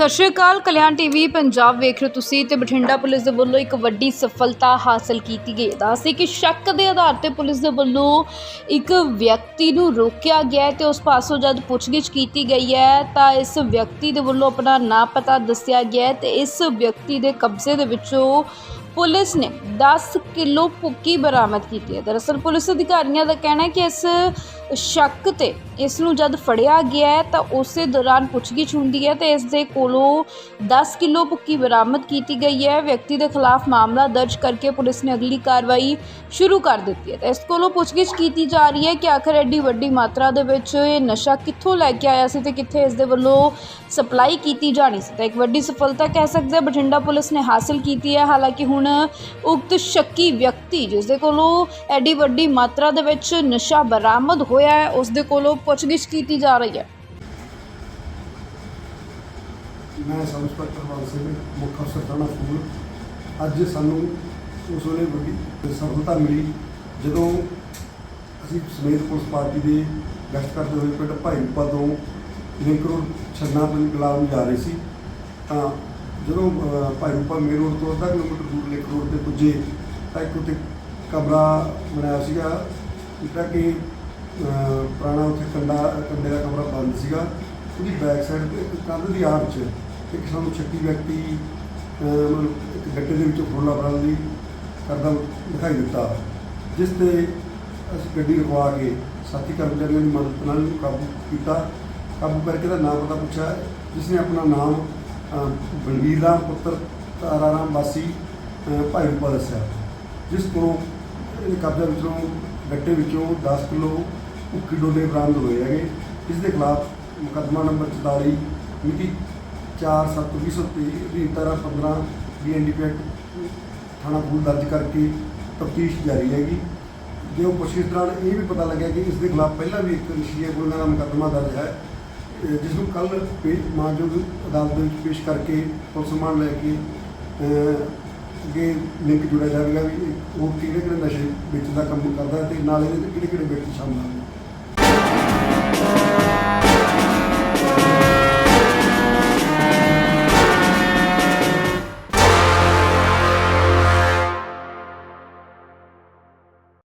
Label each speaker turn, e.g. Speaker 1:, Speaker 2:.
Speaker 1: ਸਤਿ ਸ਼੍ਰੀ ਅਕਾਲ, ਕਲਿਆਣ ਟੀਵੀ ਪੰਜਾਬ ਵੇਖ ਰਹੇ ਹੋ ਤੁਸੀਂ ਤੇ ਬਠਿੰਡਾ ਪੁਲਿਸ ਦੇ ਵੱਲੋਂ ਇੱਕ ਵੱਡੀ ਸਫਲਤਾ ਹਾਸਲ ਕੀਤੀ ਗਈ ਹੈ। ਦੱਸਦੇ ਕਿ ਸ਼ੱਕ ਦੇ ਆਧਾਰ ਤੇ ਪੁਲਿਸ ਦੇ ਵੱਲੋਂ ਇੱਕ ਵਿਅਕਤੀ ਨੂੰ ਰੋਕਿਆ ਗਿਆ ਹੈ ਤੇ ਉਸ ਪਾਸੋਂ ਜਦ ਪੁੱਛਗਿੱਛ ਕੀਤੀ ਗਈ ਹੈ ਤਾਂ ਇਸ ਵਿਅਕਤੀ ਦੇ ਵੱਲੋਂ ਆਪਣਾ ਨਾਂ ਪਤਾ ਦੱਸਿਆ ਗਿਆ ਹੈ ਤੇ ਇਸ ਵਿਅਕਤੀ ਦੇ ਕਬਜ਼ੇ ਦੇ ਵਿੱਚੋਂ ਪੁਲਿਸ ਨੇ 10 ਕਿਲੋ ਪੁੱਕੀ ਬਰਾਮਦ ਕੀਤੀ ਹੈ। ਦਰਅਸਲ ਪੁਲਿਸ ਅਧਿਕਾਰੀਆਂ ਦਾ ਕਹਿਣਾ ਹੈ ਕਿ ਇਸ ਸ਼ੱਕ ਤੇ ਇਸ ਨੂੰ ਜਦ ਫੜਿਆ ਗਿਆ ਹੈ ਤਾਂ ਉਸੇ ਦੌਰਾਨ ਪੁੱਛਗਿੱਛ ਹੁੰਦੀ ਹੈ ਤੇ ਇਸ ਦੇ ਕੋਲੋਂ 10 ਕਿਲੋ ਭੁੱਕੀ ਬਰਾਮਦ ਕੀਤੀ ਗਈ ਹੈ। ਵਿਅਕਤੀ ਦੇ ਖਿਲਾਫ ਮਾਮਲਾ ਦਰਜ ਕਰਕੇ ਪੁਲਿਸ ਨੇ ਅਗਲੀ ਕਾਰਵਾਈ ਸ਼ੁਰੂ ਕਰ ਦਿੱਤੀ ਹੈ। ਤੇ ਇਸ ਕੋਲੋਂ ਪੁੱਛਗਿੱਛ ਕੀਤੀ ਜਾ ਰਹੀ ਹੈ ਕਿ ਆਖਰ ਐਡੀ ਵੱਡੀ ਮਾਤਰਾ ਦੇ ਵਿੱਚ ਇਹ ਨਸ਼ਾ ਕਿੱਥੋਂ ਲੈ ਕੇ ਆਇਆ ਸੀ ਤੇ ਕਿੱਥੇ ਇਸ ਦੇ ਵੱਲੋਂ ਸਪਲਾਈ ਕੀਤੀ ਜਾਣੀ ਸੀ। ਤਾਂ ਇੱਕ ਵੱਡੀ ਸਫਲਤਾ ਕਹਿ ਸਕਦੇ ਹਾਂ, ਬਠਿੰਡਾ ਪੁਲਿਸ ਨੇ ਹਾਸਲ ਕੀਤੀ ਹੈ। ਹਾਲਾਂਕਿ ਹੁਣ ਉਕਤ ਸ਼ੱਕੀ ਵਿਅਕਤੀ ਜਿਸ ਦੇ ਕੋਲੋਂ ਐਡੀ ਵੱਡੀ ਮਾਤਰਾ ਦੇ ਵਿੱਚ ਨਸ਼ਾ ਬਰਾਮਦ ਹੋਇਆ ਹੈ ਉਸ ਦੇ ਕੋਲੋਂ ਪੁੱਛਗਿੱਛ ਕੀਤੀ ਜਾ ਰਹੀ ਹੈ।
Speaker 2: ਮੈਂ ਸਬ ਇੰਸਪੈਕਟਰ ਵਾਲ ਸਿੰਘ ਮੁੱਖ ਅਫਸਰ ਥਾਣਾ ਫੂਲ। ਅੱਜ ਸਾਨੂੰ ਉਸ ਵੇਲੇ ਵੱਡੀ ਸਫਲਤਾ ਮਿਲੀ ਜਦੋਂ ਅਸੀਂ ਸਮੇਤ ਪੁਲਿਸ ਪਾਰਟੀ ਦੇ ਗਸ਼ਤ ਕਰਦੇ ਹੋਏ ਪਿੰਡ ਭਾਈਪਾ ਤੋਂ ਲਿੰਕ ਰੋਡ ਛੰਨਾ ਪਿੰਡ ਗੁਲਾਬ ਨੂੰ ਜਾ ਰਹੇ ਸੀ। ਤਾਂ ਜਦੋਂ ਅਹ, ਭਾਈਪਾ ਮੇਨ ਰੋਡ ਤੋਂ ਅੱਧਾ ਕਿਲੋਮੀਟਰ ਦੂਰ ਲਿੰਕ ਰੋਡ ਤੇ ਪੁੱਜੇ ਤਾਂ ਇੱਕ ਉੱਥੇ ਕਮਰਾ ਬਣਾਇਆ ਸੀਗਾ ਜਿਹੜਾ ਕਿ ਪੁਰਾਣਾ ਉੱਥੇ ਕੰਡਾ ਕੰਡੇ ਦਾ ਕਮਰਾ ਬੰਦ ਸੀਗਾ। ਉਹਦੀ ਬੈਕ ਸਾਈਡ ਤੇ ਇੱਕ ਕੰਧ ਦੀ ਆੜ 'ਚ ਇੱਕ ਸਾਨੂੰ ਛੱਤੀ ਵਿਅਕਤੀ ਮਤਲਬ ਇੱਕ ਗੱਡੇ ਦੇ ਵਿੱਚੋਂ ਫਰੋਲਾ ਫੜਨ ਦੀ ਕਰਦਾ ਦਿਖਾਈ ਦਿੱਤਾ। ਜਿਸ ਤੇ ਅਸੀਂ ਗੱਡੀ ਰੁਕਵਾ ਕੇ ਸਾਥੀ ਕਰਮਚਾਰੀਆਂ ਦੀ ਮਦਦ ਨਾਲ ਇਹਨੂੰ ਕਾਬੂ ਕੀਤਾ। ਕਾਬੂ ਕਰਕੇ ਦਾ ਨਾਮ ਪਤਾ ਪੁੱਛਿਆ ਜਿਸ ਨੇ ਆਪਣਾ ਨਾਮ ਅਹ, ਬਲਵੀਰ ਰਾਮ ਪੁੱਤਰ ਤਾਰਾ ਰਾਮ ਵਾਸੀ ਭਾਈ ਰੂਪਾ ਦੱਸਿਆ। ਜਿਸ ਤੋਂ ਇਹਦੇ ਕਬਜ਼ੇ ਵਿੱਚੋਂ ਗੱਟੇ ਵਿੱਚੋਂ 10 ਕਿਲੋ ਭੁੱਕੀ ਡੋਲੇ ਬਰਾਮਦ ਹੋਏ ਹੈਗੇ। ਇਸ ਦੇ ਖਿਲਾਫ ਮੁਕੱਦਮਾ ਨੰਬਰ 44 ਮਿਤੀ 4/7/2023 ਦੀ ਤਰ੍ਹਾਂ 15 ਬੀਐਨਡੀਪੀ ਐਕਟ ਥਾਣਾ ਪੂਲ ਦਰਜ ਕਰਕੇ ਤਫਤੀਸ਼ ਜਾਰੀ ਹੈਗੀ। ਜੇ ਉਹ ਪੁੱਛਗਿੱਛ ਦੌਰਾਨ ਇਹ ਵੀ ਪਤਾ ਲੱਗਿਆ ਕਿ ਇਸ ਦੇ ਖਿਲਾਫ ਪਹਿਲਾਂ ਵੀ ਇੱਕ ਰਿਸ਼ੀਆ ਗੋਲੀਆਂ ਦਾ ਮੁਕੱਦਮਾ ਦਰਜ ਹੈ। ਜਿਸ ਨੂੰ ਕੱਲ ਮਾਨਯੋਗ ਅਦਾਲਤ ਦੇ ਵਿੱਚ ਪੇਸ਼ ਕਰਕੇ ਪੁਲਿਸ ਮਾਨ ਲੈ ਕੇ ਅੱਗੇ ਲਿੰਕ ਜੁੜਿਆ ਜਾਵੇਗਾ ਵੀ ਉਹ ਕਿਹੜੇ ਕਿਹੜੇ ਨਸ਼ੇ ਵੇਚਣ ਦਾ ਕੰਮ ਕਰਦਾ ਤੇ ਨਾਲ ਇਹਦੇ ਕਿਹੜੇ ਕਿਹੜੇ ਵਿਅਕਤੀ ਸ਼ਾਮਲ ਹਨ।